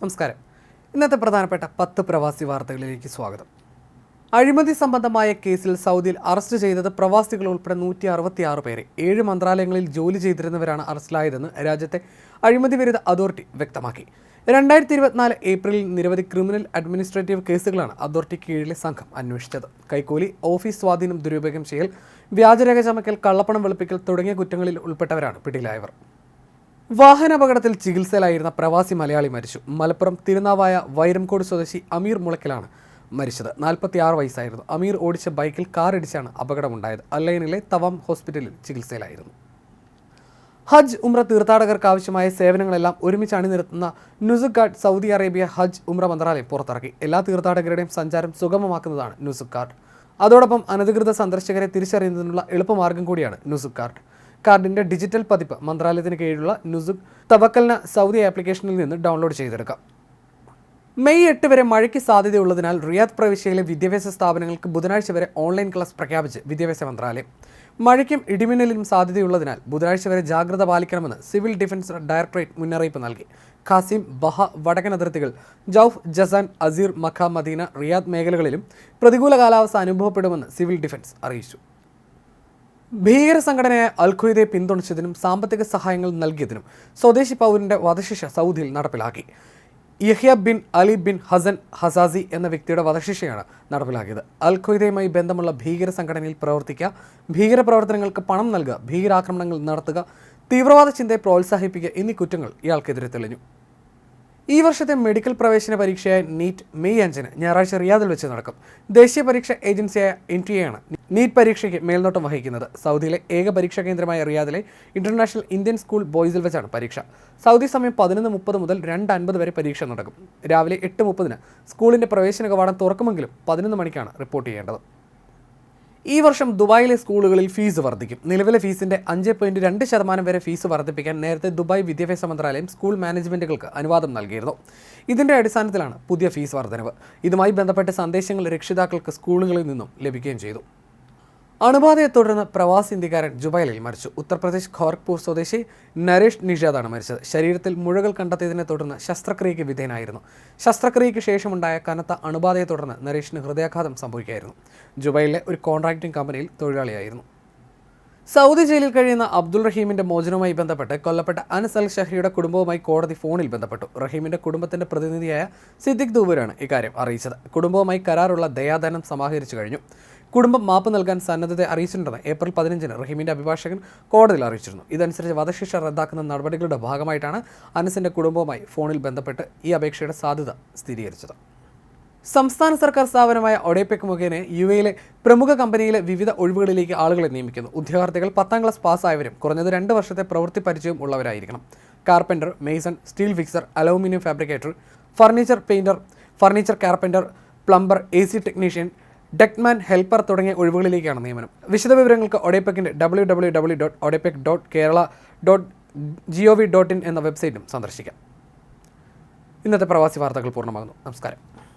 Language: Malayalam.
നമസ്കാരം. ഇന്നത്തെ പ്രധാനപ്പെട്ട പത്ത് പ്രവാസി വാർത്തകളിലേക്ക് സ്വാഗതം. അഴിമതി സംബന്ധമായ കേസിൽ സൗദിയിൽ അറസ്റ്റ് ചെയ്തത് പ്രവാസികൾ ഉൾപ്പെടെ നൂറ്റി അറുപത്തിയാറ് പേരെ. ഏഴ് മന്ത്രാലയങ്ങളിൽ ജോലി ചെയ്തിരുന്നവരാണ് അറസ്റ്റിലായതെന്ന് രാജ്യത്തെ അഴിമതി വിരുദ്ധ അതോറിറ്റി വ്യക്തമാക്കി. രണ്ടായിരത്തി ഇരുപത്തിനാല് ഏപ്രിലിൽ നിരവധി ക്രിമിനൽ അഡ്മിനിസ്ട്രേറ്റീവ് കേസുകളാണ് അതോറിറ്റി കീഴിലെ സംഘം അന്വേഷിച്ചത്. കൈക്കൂലി ഓഫീസ് സ്വാധീനം ദുരുപയോഗം ചെയ്യൽ വ്യാജരേഖ ചമക്കൽ കള്ളപ്പണം വെളുപ്പിക്കൽ തുടങ്ങിയ കുറ്റങ്ങളിൽ ഉൾപ്പെട്ടവരാണ് പിടിയിലായവർ. വാഹനാപകടത്തിൽ ചികിത്സയിലായിരുന്ന പ്രവാസി മലയാളി മരിച്ചു. മലപ്പുറം തിരുനാവായ വൈരംകോട് സ്വദേശി അമീർ മുളയ്ക്കലാണ് മരിച്ചത്. നാൽപ്പത്തിയാറ് വയസ്സായിരുന്നു. അമീർ ഓടിച്ച ബൈക്കിൽ കാർ ഇടിച്ചാണ് അപകടമുണ്ടായത്. അല്ലൈനിലെ തവാം ഹോസ്പിറ്റലിൽ ചികിത്സയിലായിരുന്നു. ഹജ്ജ് ഉംറ തീർത്ഥാടകർക്ക് ആവശ്യമായ സേവനങ്ങളെല്ലാം ഒരുമിച്ച് അണിനിരത്തുന്ന നുസുക്കാർഡ് സൗദി അറേബ്യ ഹജ്ജ് ഉംറ മന്ത്രാലയം പുറത്തിറക്കി. എല്ലാ തീർത്ഥാടകരുടെയും സഞ്ചാരം സുഗമമാക്കുന്നതാണ് നുസുക് കാർഡ് അതോടൊപ്പം അനധികൃത സന്ദർശകരെ തിരിച്ചറിയുന്നതിനുള്ള എളുപ്പമാർഗം കൂടിയാണ് നുസുക് കാർഡ് കാർഡിന്റെ ഡിജിറ്റൽ പതിപ്പ് മന്ത്രാലയത്തിന് കീഴിലുള്ള നുസുക് തവക്കലിന സൗദി ആപ്ലിക്കേഷനിൽ നിന്ന് ഡൗൺലോഡ് ചെയ്തെടുക്കാം. മെയ് എട്ട് വരെ മഴയ്ക്ക് സാധ്യതയുള്ളതിനാൽ റിയാദ് പ്രവിശ്യയിലെ വിദ്യാഭ്യാസ സ്ഥാപനങ്ങൾക്ക് ബുധനാഴ്ച വരെ ഓൺലൈൻ ക്ലാസ് പ്രഖ്യാപിച്ച് വിദ്യാഭ്യാസ മന്ത്രാലയം. മഴയ്ക്കും ഇടിമിന്നലിനും സാധ്യതയുള്ളതിനാൽ ബുധനാഴ്ച വരെ ജാഗ്രത പാലിക്കണമെന്ന് സിവിൽ ഡിഫൻസ് ഡയറക്ടറേറ്റ് മുന്നറിയിപ്പ് നൽകി. ഖാസിം ബഹ വടക്കൻ അതിർത്തികൾ Jouf Jazan Asir Makkah Medina Riyadh മേഖലകളിലും പ്രതികൂല കാലാവസ്ഥ അനുഭവപ്പെടുമെന്ന് സിവിൽ ഡിഫൻസ് അറിയിച്ചു. ഭീകര സംഘടനയെ അൽഖ്വയ്ദയെ പിന്തുണച്ചതിനും സാമ്പത്തിക സഹായങ്ങൾ നൽകിയതിനും സ്വദേശി പൗരന്റെ വധശിക്ഷ സൗദിയിൽ നടപ്പിലാക്കി. Yahya bin Ali bin Hasan Hasasi എന്ന വ്യക്തിയുടെ വധശിക്ഷയാണ് നടപ്പിലാക്കിയത്. അൽ ബന്ധമുള്ള ഭീകര സംഘടനയിൽ പ്രവർത്തിക്കുക ഭീകര പ്രവർത്തനങ്ങൾക്ക് പണം നൽകുക ഭീകരാക്രമണങ്ങൾ നടത്തുക തീവ്രവാദ ചിന്തയെ പ്രോത്സാഹിപ്പിക്കുക എന്നീ കുറ്റങ്ങൾ ഇയാൾക്കെതിരെ തെളിഞ്ഞു. ഈ വർഷത്തെ മെഡിക്കൽ പ്രവേശന പരീക്ഷയായ നീറ്റ് മെയ് അഞ്ചിന് ഞായറാഴ്ച റിയാദിൽ വെച്ച് നടക്കും. ദേശീയ പരീക്ഷ ഏജൻസിയായ എൻ ടി എ ആണ് നീറ്റ് പരീക്ഷയ്ക്ക് മേൽനോട്ടം വഹിക്കുന്നത് സൗദിയിലെ ഏക പരീക്ഷാ കേന്ദ്രമായ റിയാദിലെ ഇന്റർനാഷണൽ ഇന്ത്യൻ സ്കൂൾ ബോയ്സിൽ വെച്ചാണ് പരീക്ഷ. സൗദി സമയം പതിനൊന്ന് മുപ്പത് മുതൽ രണ്ട് അൻപത് വരെ പരീക്ഷ നടക്കും. രാവിലെ എട്ട് മുപ്പതിന് സ്കൂളിന്റെ പ്രവേശന കവാടം തുറക്കുമെങ്കിലും പതിനൊന്ന് മണിക്കാണ് റിപ്പോർട്ട് ചെയ്യേണ്ടത്. ഈ വർഷം ദുബായിലെ സ്കൂളുകളിൽ ഫീസ് വർദ്ധിക്കും. നിലവിലെ ഫീസിന്റെ അഞ്ച് പോയിന്റ് രണ്ട് ശതമാനം വരെ ഫീസ് വർദ്ധിപ്പിക്കാൻ നേരത്തെ ദുബായ് വിദ്യാഭ്യാസ മന്ത്രാലയം സ്കൂൾ മാനേജ്മെന്റുകൾക്ക് അനുവാദം നൽകിയിരുന്നു. ഇതിന്റെ അടിസ്ഥാനത്തിലാണ് പുതിയ ഫീസ് വർധനവ്. ഇതുമായി ബന്ധപ്പെട്ട സന്ദേശങ്ങൾ രക്ഷിതാക്കൾക്ക് സ്കൂളുകളിൽ നിന്നും ലഭിക്കുകയും ചെയ്തു. അണുബാധയെ തുടർന്ന് പ്രവാസി ഇന്ത്യക്കാരൻ ജുബൈലിൽ മരിച്ചു. ഉത്തർപ്രദേശ് ഖോർഖ്പൂർ സ്വദേശി നരേഷ് നിഷാദാണ് മരിച്ചത്. ശരീരത്തിൽ മുഴകൾ കണ്ടെത്തിയതിനെ തുടർന്ന് ശസ്ത്രക്രിയയ്ക്ക് വിധേയനായിരുന്നു. ശസ്ത്രക്രിയയ്ക്ക് ശേഷമുണ്ടായ കനത്ത അണുബാധയെ തുടർന്ന് നരേഷിന് ഹൃദയാഘാതം സംഭവിക്കുകയായിരുന്നു. ജുബൈലിലെ ഒരു കോൺട്രാക്ടിംഗ് കമ്പനിയിൽ തൊഴിലാളിയായിരുന്നു. സൗദി ജയിലിൽ കഴിയുന്ന അബ്ദുൾ റഹീമിന്റെ മോചനവുമായി ബന്ധപ്പെട്ട് കൊല്ലപ്പെട്ട അനസ് അൽ ഷഹ്രിയുടെ കുടുംബവുമായി കോടതി ഫോണിൽ ബന്ധപ്പെട്ടു. റഹീമിന്റെ കുടുംബത്തിന്റെ പ്രതിനിധിയായ സിദ്ദിഖ് ദൂബൂരാണ് ഇക്കാര്യം അറിയിച്ചത്. കുടുംബവുമായി കരാറുള്ള ദയാധനം സമാഹരിച്ചു കഴിഞ്ഞു. കുടുംബം മാപ്പ് നൽകാൻ സന്നദ്ധത അറിയിച്ചിട്ടുണ്ടെന്ന് ഏപ്രിൽ പതിനഞ്ചിന് റഹീമിന്റെ അഭിഭാഷകൻ കോടതിയിൽ അറിയിച്ചിരുന്നു. ഇതനുസരിച്ച് വധശിക്ഷ റദ്ദാക്കുന്ന നടപടികളുടെ ഭാഗമായിട്ടാണ് അനസിന്റെ കുടുംബവുമായി ഫോണിൽ ബന്ധപ്പെട്ട് ഈ അപേക്ഷയുടെ സാധ്യത സ്ഥിരീകരിച്ചത്. സംസ്ഥാന സർക്കാർ സ്ഥാപനമായ ഒഡേപെക് മുഖേന യു എയിലെ പ്രമുഖ കമ്പനിയിലെ വിവിധ ഒഴിവുകളിലേക്ക് ആളുകളെ നിയമിക്കുന്നു. ഉദ്യോഗാർത്ഥികൾ പത്താം ക്ലാസ് പാസ്സായവരും കുറഞ്ഞത് രണ്ട് വർഷത്തെ പ്രവൃത്തി പരിചയം ഉള്ളവരായിരിക്കണം. Carpenter mason steel fixer aluminium fabricator furniture painter furniture carpenter plumber A C technician deckman helper തുടങ്ങിയ ഒഴിവുകളിലേക്കാണ് നിയമനം. വിശദവിവരങ്ങൾക്ക് ഒഡേപെക്കിന്റെ W W W dot ODEPEC dot Kerala dot G O V dot in എന്ന വെബ്സൈറ്റും സന്ദർശിക്കാം. ഇന്നത്തെ പ്രവാസി വാർത്തകൾ പൂർണമാകുന്നു. നമസ്കാരം.